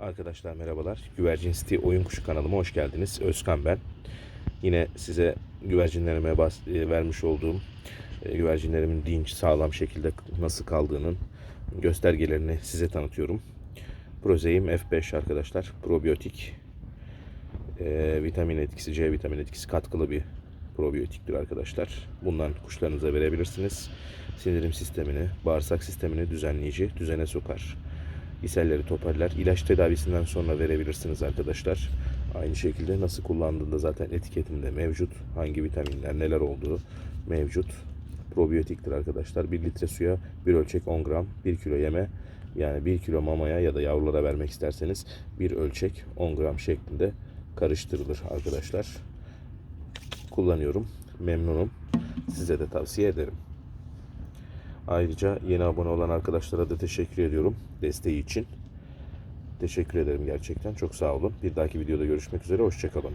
Arkadaşlar merhabalar. Güvercin City oyun kuşu kanalıma hoş geldiniz. Özkan ben. Yine size güvercinlerime e, vermiş olduğum e, güvercinlerimin dinç, sağlam şekilde nasıl kaldığının göstergelerini size tanıtıyorum. Prozeim F5 arkadaşlar. Probiyotik. e, vitamin etkisi, C vitamin etkisi katkılı bir probiyotiktir arkadaşlar. Bundan kuşlarınıza verebilirsiniz. Sindirim sistemini, bağırsak sistemini düzenleyici, düzene sokar. İselleri toparlar. İlaç tedavisinden sonra verebilirsiniz arkadaşlar. Aynı şekilde nasıl kullandığında zaten etiketinde mevcut. Hangi vitaminler neler olduğu mevcut. Probiyotiktir arkadaşlar. 1 litre suya 1 ölçek 10 gram 1 kilo yeme yani 1 kilo mamaya ya da yavrulara vermek isterseniz bir ölçek 10 gram şeklinde karıştırılır arkadaşlar. Kullanıyorum. Memnunum. Size de tavsiye ederim. Ayrıca yeni abone olan arkadaşlara da teşekkür ediyorum desteği için. Teşekkür ederim gerçekten. Çok sağ olun. Bir dahaki videoda görüşmek üzere. Hoşçakalın.